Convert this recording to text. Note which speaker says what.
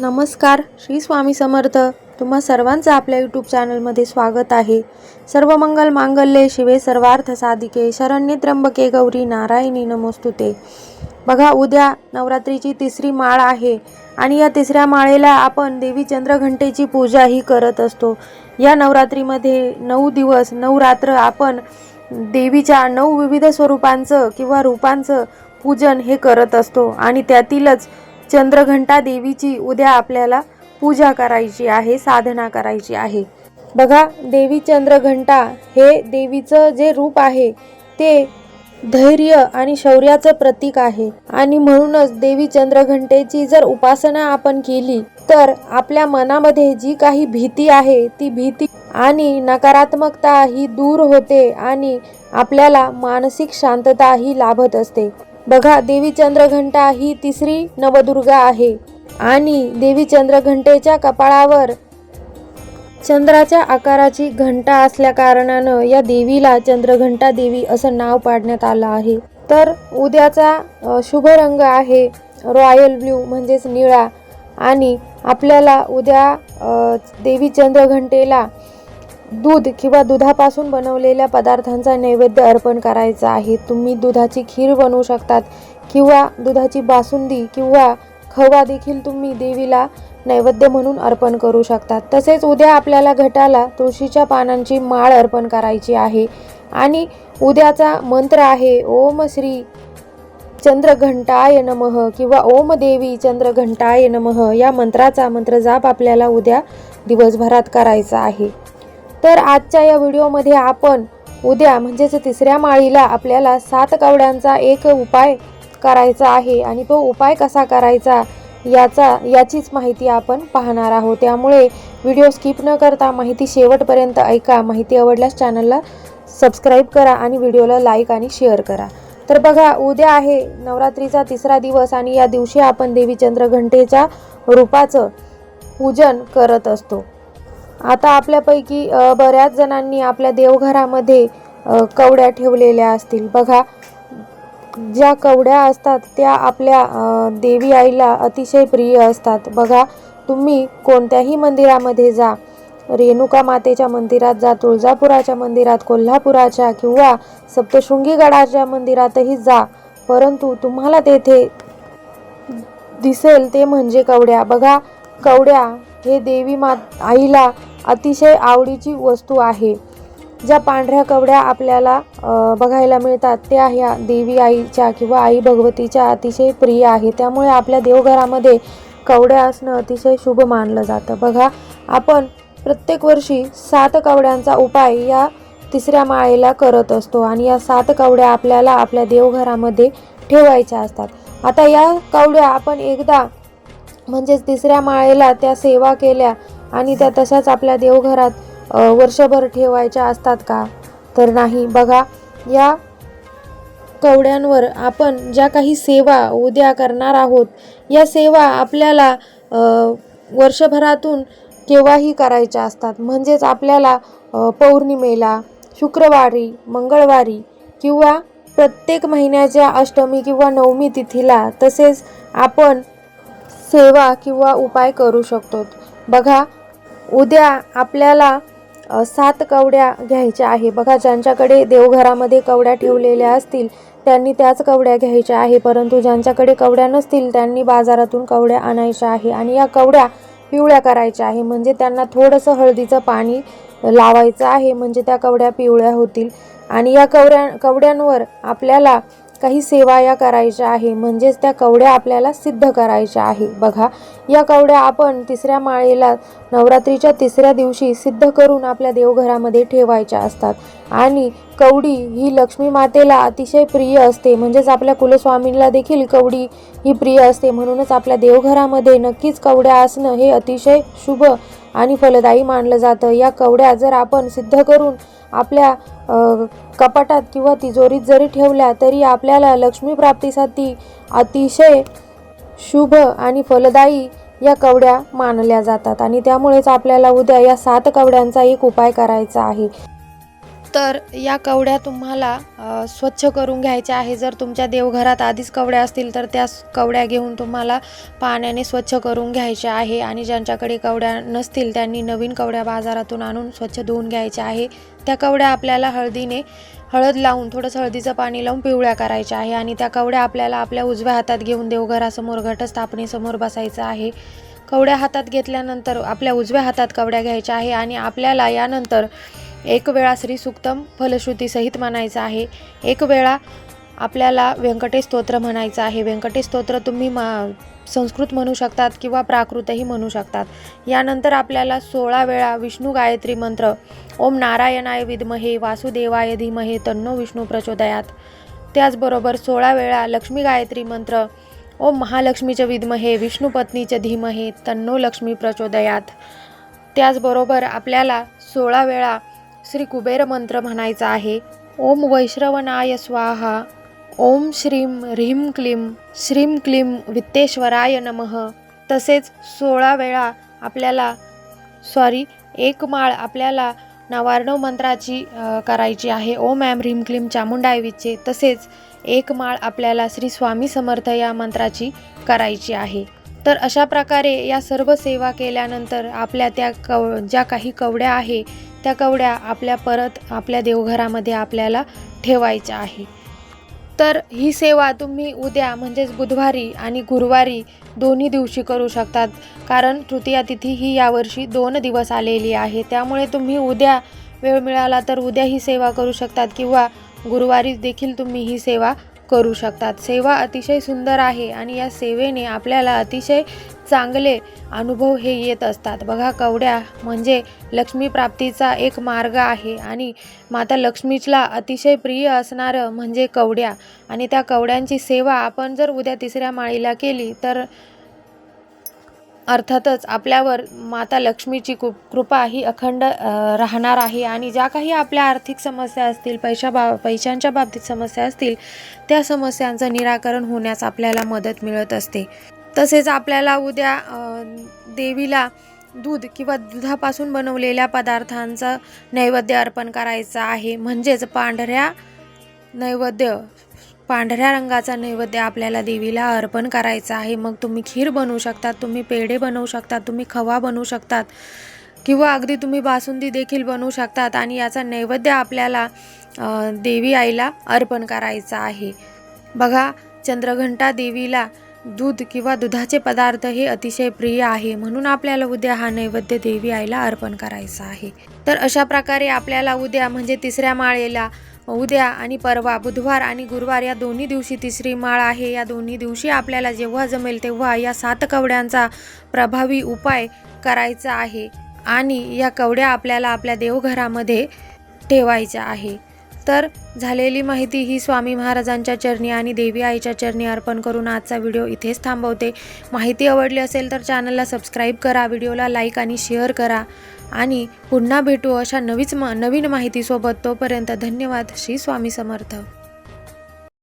Speaker 1: नमस्कार श्री स्वामी समर्थ. तुम्हा सर्वांचं आपल्या यूट्यूब चॅनलमध्ये स्वागत आहे. सर्व मंगल मांगल्ये शिवे सर्वार्थ साधिके शरण्य त्र्यंबके गौरी नारायणी नमोस्तुते. बघा उद्या नवरात्रीची तिसरी माळ आहे आणि या तिसऱ्या माळेला आपण देवी चंद्रघंटेची पूजा ही करत असतो. या नवरात्रीमध्ये नऊ दिवस नऊ रात्र आपण देवीच्या नऊ विविध स्वरूपांचं किंवा रूपांचं पूजन हे करत असतो आणि त्यातीलच चंद्रघंटा देवीची उद्या आपल्याला पूजा करायची आहे साधना करायची आहे. बघा देवी चंद्रघंटा हे देवीचं जे रूप आहे ते धैर्य आणि शौर्याचं प्रतीक आहे. आणि म्हणूनच देवी चंद्रघंटेची जर उपासना आपण केली तर आपल्या मनामध्ये जी काही भीती आहे ती भीती आणि नकारात्मकता ही दूर होते आणि आपल्याला मानसिक शांतता ही लाभत असते. बघा देवी चंद्रघंटा ही तिसरी नवदुर्गा आहे आणि देवी चंद्रघंटेच्या कपाळावर चंद्राच्या आकाराची घंटा असल्या कारणानं या देवीला चंद्रघंटा देवी असं नाव पाडण्यात आलं आहे. तर उद्याचा शुभ रंग आहे रॉयल ब्ल्यू म्हणजेच निळा. आणि आपल्याला उद्या देवी चंद्रघंटेला दूध किंवा दुधापासून बनवलेल्या पदार्थांचा नैवेद्य अर्पण करायचा आहे. तुम्ही दुधाची खीर बनवू शकतात किंवा दुधाची बासुंदी किंवा खवा देखील तुम्ही देवीला नैवेद्य म्हणून अर्पण करू शकतात. तसेच उद्या आपल्याला घटाला तुळशीच्या पानांची माळ अर्पण करायची आहे. आणि उद्याचा मंत्र आहे ओम श्री चंद्रघंटाय नमः किंवा ओम देवी चंद्रघंटाय नमः. या मंत्राचा मंत्र जाप आपल्याला उद्या दिवसभरात करायचा आहे. तर आजच्या या व्हिडिओमध्ये आपण उद्या म्हणजेच तिसऱ्या माळीला आपल्याला सात कवड्यांचा एक उपाय करायचा आहे आणि तो उपाय कसा करायचा याचा याचीच माहिती आपण पाहणार आहोत. त्यामुळे व्हिडिओ स्किप न करता माहिती शेवटपर्यंत ऐका. माहिती आवडल्यास चॅनलला सबस्क्राईब करा आणि व्हिडिओला लाईक आणि शेअर करा. तर बघा उद्या आहे नवरात्रीचा तिसरा दिवस आणि या दिवशी आपण देवी चंद्रघंटेच्या रूपाचं पूजन करत असतो. आता आपल्यापैकी बऱ्याच जणांनी आपल्या देवघरामध्ये कवड्या ठेवलेल्या असतील. बघा ज्या कवड्या असतात त्या आपल्या देवी आईला अतिशय प्रिय असतात. बघा तुम्ही कोणत्याही मंदिरामध्ये जा. रेणुका मातेच्या मंदिरात जा तुळजापुराच्या मंदिरात कोल्हापुराच्या किंवा सप्तशृंगी गडाच्या मंदिरातही जा. परंतु तुम्हाला तेथे दिसेल ते म्हणजे कवड्या. बघा कवड्या हे देवी मा आईला अतिशय आवडीची वस्तू आहे. ज्या पांढऱ्या कवड्या आपल्याला बघायला मिळतात त्या ह्या देवी आईच्या किंवा आई भगवतीच्या अतिशय प्रिय आहे. त्यामुळे आपल्या देवघरामध्ये कवड्या असणं अतिशय शुभ मानलं जातं. बघा आपण प्रत्येक वर्षी सात कवड्यांचा उपाय या तिसऱ्या माळेला करत असतो आणि या सात कवड्या आपल्याला आपल्या देवघरामध्ये ठेवायच्या असतात. आता या कवड्या आपण एकदा म्हणजेच तिसऱ्या माळेला त्या सेवा केल्या आणि त्या तशाच आपल्या देवघरात वर्षभर ठेवायच्या असतात का? तर नाही. बघा या कवड्यांवर आपण ज्या काही सेवा उद्या करणार आहोत या सेवा आपल्याला वर्षभरातून केव्हाही करायच्या असतात. म्हणजेच आपल्याला पौर्णिमेला शुक्रवारी मंगळवारी किंवा प्रत्येक महिन्याच्या अष्टमी किंवा नवमी तिथीला तसेच आपण सेवा किंवा उपाय करू शकतो. बघा उद्या आपल्याला सात कवड्या घ्यायच्या आहे. बघा ज्यांच्याकडे देवघरामध्ये कवड्या ठेवलेल्या असतील त्यांनी त्याच कवड्या घ्यायच्या आहे. परंतु ज्यांच्याकडे कवड्या नसतील त्यांनी बाजारातून कवड्या आणायच्या आहे आणि या कवड्या पिवळ्या करायच्या आहे. म्हणजे त्यांना थोडंसं हळदीचं पाणी लावायचं आहे. म्हणजे त्या कवड्या पिवळ्या होतील. आणि या कवड्या कवड्यांवर आपल्याला काही सेवा या करायच्या आहे. म्हणजेच त्या कवड्या आपल्याला सिद्ध करायच्या आहे. बघा या कवड्या आपण तिसऱ्या माळेला नवरात्रीच्या तिसऱ्या दिवशी सिद्ध करून आपल्या देवघरामध्ये ठेवायच्या असतात. आणि कवडी ही लक्ष्मी मातेला अतिशय प्रिय असते. म्हणजेच आपल्या कुलस्वामींना देखील कवडी ही प्रिय असते. म्हणूनच आपल्या देवघरामध्ये नक्कीच कवड्या असणं हे अतिशय शुभ आणि फलदायी मानलं जातं. या कवड्या जर आपण सिद्ध करून आपल्या कपाटात किंवा तिजोरीत जरी ठेवल्या तरी आपल्याला लक्ष्मी प्राप्तीसाठी अतिशय शुभ आणि फलदायी या कवड्या मानल्या जातात आणि त्यामुळेच आपल्याला उद्या या सात कवड्यांचा एक उपाय करायचा आहे. तर या कवड्या तुम्हाला स्वच्छ करून घ्यायच्या आहे जर तुमच्या देवघरात आधीच कवड्या असतील तर त्या कवड्या घेऊन तुम्हाला पाण्याने स्वच्छ करून घ्यायच्या आहे. आणि ज्यांच्याकडे कवड्या नसतील त्यांनी नवीन कवड्या बाजारातून आणून स्वच्छ धुवून घ्यायच्या आहे. त्या कवड्या आपल्याला हळदीने हळद लावून थोडंसं हळदीचं पाणी लावून पिवळ्या करायच्या आहे. आणि त्या कवड्या आपल्याला आपल्या उजव्या हातात घेऊन देवघरासमोर घटस्थापनेसमोर बसायचं आहे. कवड्या हातात घेतल्यानंतर आपल्या उजव्या हातात कवड्या घ्यायच्या आहे. आणि आपल्याला यानंतर एक वेळा श्रीसुक्तम फलश्रुतीसहित म्हणायचं आहे. एक वेळा आपल्याला व्यंकटेश स्तोत्र म्हणायचं आहे. व्यंकटेश स्तोत्र तुम्ही मा संस्कृत म्हणू शकतात किंवा प्राकृतही म्हणू शकतात. यानंतर आपल्याला सोळा वेळा विष्णू गायत्री मंत्र ओम नारायणाय विद्महे वासुदेवाय धीमहे तन्नो विष्णू प्रचोदयात. त्याचबरोबर सोळा वेळा लक्ष्मी गायत्री मंत्र ओम महालक्ष्मीच्या विद्महे विष्णुपत्नीच्या धीमहे तन्नो लक्ष्मी प्रचोदयात. त्याचबरोबर आपल्याला सोळा वेळा श्री कुबेर मंत्र म्हणायचा आहे. ओम वैश्रवनाय स्वाहा. ओम श्रीम ह्रीम क्लीम श्रीम क्लीम वित्तेश्वराय नमः. तसेच सोळा वेळा आपल्याला सॉरी एक माळ आपल्याला नवार्णव मंत्राची करायची आहे. ओम ॲम ह्रीम क्लीम चामुंडाय तसेच एक माळ आपल्याला श्री स्वामी समर्थ या मंत्राची करायची आहे. तर अशा प्रकारे या सर्व सेवा केल्यानंतर आपल्या त्या कव ज्या काही कवड्या आहे त्या कवड्या आपल्या परत आपल्या देवघरामध्ये आपल्याला ठेवायच्या आहे. तर ही सेवा तुम्ही उद्या म्हणजेच बुधवारी आणि गुरुवारी दोन्ही दिवशी करू शकतात. कारण तृतीया तिथी ही यावर्षी दोन दिवस आलेली आहे. त्यामुळे तुम्ही उद्या वेळ मिळाला तर उद्या ही सेवा करू शकतात किंवा गुरुवारी देखील तुम्ही ही सेवा करू शकतात. सेवा अतिशय सुंदर आहे आणि या सेवेने आपल्याला अतिशय चांगले अनुभव हे येत असतात. बघा कवड्या म्हणजे लक्ष्मी प्राप्तीचा एक मार्ग आहे आणि माता लक्ष्मीला अतिशय प्रिय असणारं म्हणजे कवड्या. आणि त्या कवड्यांची सेवा आपण जर उद्या तिसऱ्या माळीला केली तर अर्थातच आपल्यावर माता लक्ष्मीची कृ कृपा ही अखंड राहणार आहे. आणि ज्या काही आपल्या आर्थिक समस्या असतील पैशा बा पैशांच्या बाबतीत समस्या असतील त्या समस्यांचं निराकरण होण्यास आपल्याला मदत मिळत असते. तसेच आपल्याला उद्या देवीला दूध किंवा दुधापासून बनवलेल्या पदार्थांचं नैवेद्य अर्पण करायचं आहे. म्हणजेच पांढऱ्या नैवेद्य पांढऱ्या रंगाचा नैवेद्य आपल्याला देवीला अर्पण करायचा आहे. मग तुम्ही खीर बनवू शकतात तुम्ही पेढे बनवू शकतात तुम्ही खवा बनवू शकतात किंवा अगदी तुम्ही बासुंदी देखील बनवू शकतात आणि याचा नैवेद्य आपल्याला देवी आईला अर्पण करायचा आहे. बघा चंद्रघंटा देवीला दूध किंवा दुधाचे पदार्थ हे अतिशय प्रिय आहे. म्हणून आपल्याला उद्या हा नैवेद्य देवी आईला अर्पण करायचा आहे. तर अशा प्रकारे आपल्याला उद्या म्हणजे तिसऱ्या माळेला उद्या आणि परवा बुधवार आणि गुरुवार या दोन्ही दिवशी तिसरी माळ आहे. या दोन्ही दिवशी आपल्याला जेव्हा जमेल तेव्हा या सात कवड्यांचा प्रभावी उपाय करायचा आहे. आणि या कवड्या आपल्याला आपल्या देवघरामध्ये ठेवायच्या आहे. तर झालेली माहिती ही स्वामी महाराजांच्या चरणी आणि देवी आईच्या चरणी अर्पण करून आजचा व्हिडिओ इथेच थांबवते. माहिती आवडली असेल तर चॅनलला सबस्क्राईब करा व्हिडिओला लाईक आणि शेअर करा. आणि पुन्हा भेटू अशा नवीच मा नवीन माहितीसोबत तोपर्यंत धन्यवाद. श्री स्वामी समर्थ.